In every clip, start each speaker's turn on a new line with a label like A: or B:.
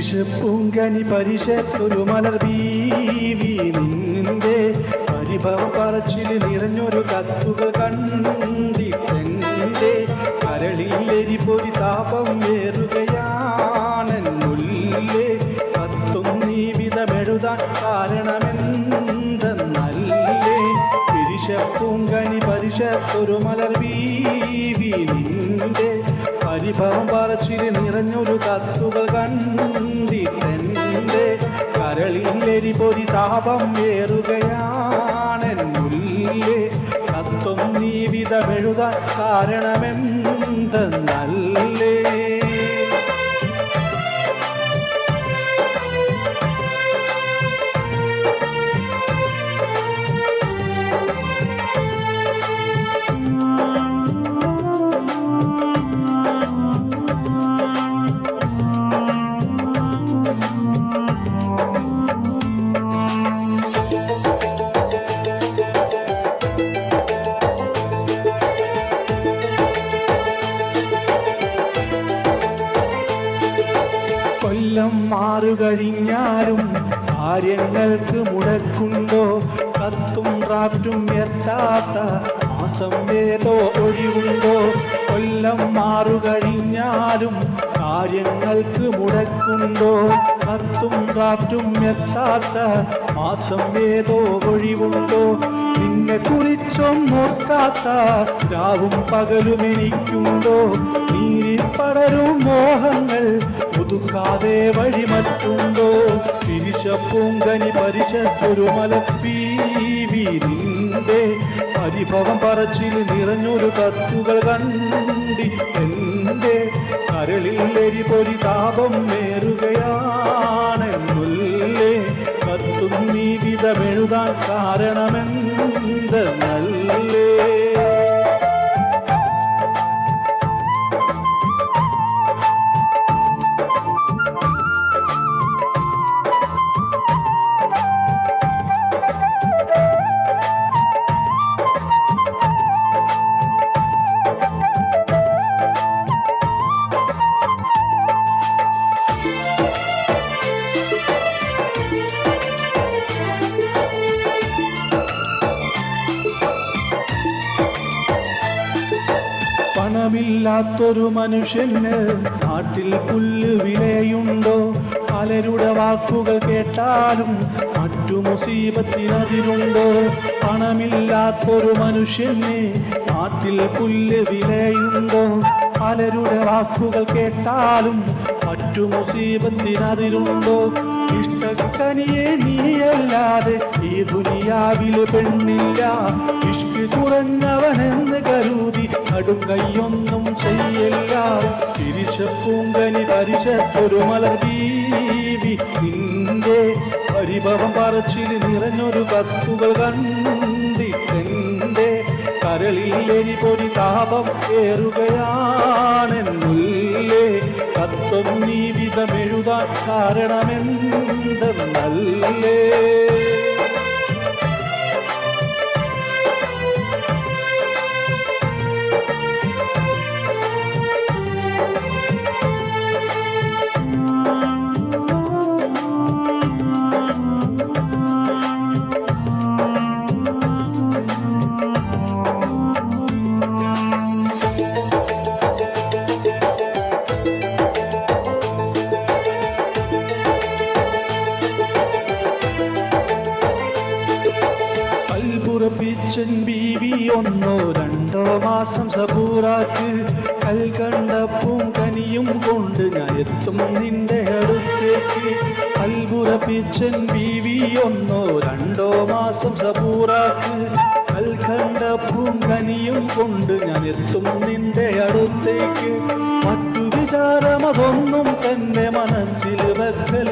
A: പൂങ്കനി പരിശത്തൊരു മലർ ബീവി നിന്റെ പരിഭവ പറച്ചിൽ നിറഞ്ഞൊരു കത്തുകൾ കണ്ടിട്ടെന്റെ കരളിൽ പൊരി താപം വേറുകയാണെന്നുള്ളേ കത്തും നീ വിധമെഴുതാൻ കാരണമെന്തെന്നല്ലേ. പിരിശപ്പൂങ്കനി പരിശത്തൊരു മലർ ബീവി നിന്റെ പരിഭവം പറച്ചിൽ നിറഞ്ഞൊരു കത്തുകൾ കണ്ടിട്ടെന്റെ കരളിലെരി പൊരി താപം ഏറുകയാണെന്നുള്ളേ കത്തും നീ വിധമെഴുതാൻ കാരണമെന്തെന്നല്ലേ കൊല്ലം മാറുകഴിഞ്ഞാലും കാര്യങ്ങൾക്ക് മുടക്കുണ്ടോ? കത്തും ഡ്രാഫ്റ്റും എത്താത്ത മാസം ഏതോ ഒഴിവുണ്ടോ? കൊല്ലം മാറുകഴിഞ്ഞാലും കാര്യങ്ങൾക്ക് മുടക്കുണ്ടോ? കത്തും ഡ്രാഫ്റ്റും എത്താത്ത മാസം ഏതോ ഒഴിവുണ്ടോ? നിന്നെ കുറിച്ചൊന്നോർക്കാത്ത രാവും പകലും എനിക്കുണ്ടോ? നീരിൽ പടരും മോഹങ്ങൾ ഒതുക്കാതെ വഴി മറ്റുണ്ടോ തിരിച്ചപ്പൂങ്കനി പരിശത്തൊരു മലപ്പീവി പരിഭവം പറച്ചിൽ നിറഞ്ഞൊരു കത്തുകൾ കണ്ടി എന്റെ കരളിൽ എരി പൊരി താപം മേറുകയാണെന്നുള്ളേ കത്തും നീ വിധമെഴുതാൻ കാരണമെന്തെന്നല്ലേ പണമില്ലാത്തൊരു മനുഷ്യന് നാട്ടിൽ പുല്ല് വിലയുണ്ടോ? പലരുടെ വാക്കുകൾ കേട്ടാലും മറ്റു മുസീബത്തിനതിരുണ്ടോ? പണമില്ലാത്തൊരു മനുഷ്യന് നാട്ടിൽ പുല്ല് വിലയുണ്ടോ? പലരുടെ വാക്കുകൾ കേട്ടാലും മറ്റു മുസീബത്തിനതിരുണ്ടോ? ഇഷ്ടക്കനിയെ നീയല്ലാതെ ഈ ദുനിയാവിൽ പെണ്ണില്ല. ഇഷ്ക് കുറഞ്ഞവനെന്ന് കരുതി കടും കൈയൊന്നും തിരിച്ച തിരിച്ചപ്പൂങ്കനി പരിശത്തൊരു മലർ ദീവി നിന്റെ പരിഭവം പറച്ചിൽ നിറഞ്ഞൊരു കത്തുകൾ കണ്ടിട്ടെന്റെ കരളിൽ എരിപൊരി താപം ഏറുകയാണെന്നുള്ളേ കത്തും നീ വിധമെഴുതാൻ കാരണമെന്തെന്നല്ലേ. കൽപുറപ്പിച്ചൻ ബീവി ഒന്നോ രണ്ടോ മാസം സബൂറാക്ക് കൽക്കണ്ടപ്പും കനിയും കൊണ്ട് ഞാൻ എത്തും നിന്റെ അടുത്തേക്ക്. കൽപുറപ്പിച്ചൻ ബീവി ഒന്നോ രണ്ടോ മാസം സബൂറാക്ക് കൽക്കണ്ടപ്പും കനിയും കൊണ്ട് ഞാൻ എത്തും നിന്റെ അടുത്തേക്ക്. മറ്റു വിചാരമതൊന്നും തന്റെ മനസ്സിൽ വെക്കൽ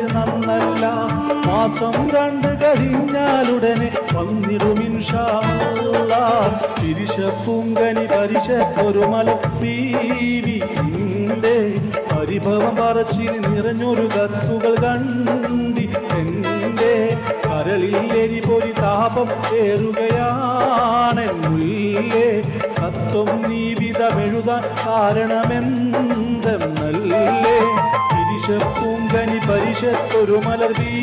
A: മാസം രണ്ട് കഴിഞ്ഞാലുടനെ വന്നിടും തിരിശപ്പുങ്കനി തിരിശപ്പൂങ്കനി പരിശത്തൊരു മലപ്പീവി നിന്റെ പരിഭവം പറച്ചിൽ നിറഞ്ഞൊരു കത്തുകൾ കണ്ടി എന്റെ കരളിൽ എരി പോയി താപം മുല്ലേ. കത്തും നീ വിധമെഴുതാൻ കാരണമെന്തെന്നല്ലേ. തിരിശപ്പുങ്കനി പരിശത്തൊരു മലർ വീ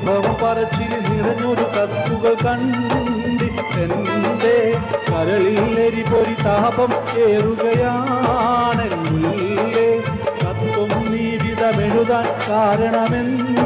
A: പരിഭവം പറച്ചിൽ നിറഞ്ഞൊരു കത്തുകൾ കണ്ടിട്ടെന്റെ കരളിൽ എരിപൊരി താപം ഏറുകയാണെന്നുള്ളേ കത്തും നീ വിധമെഴുതാൻ കാരണമെന്തെന്നല്ലേ?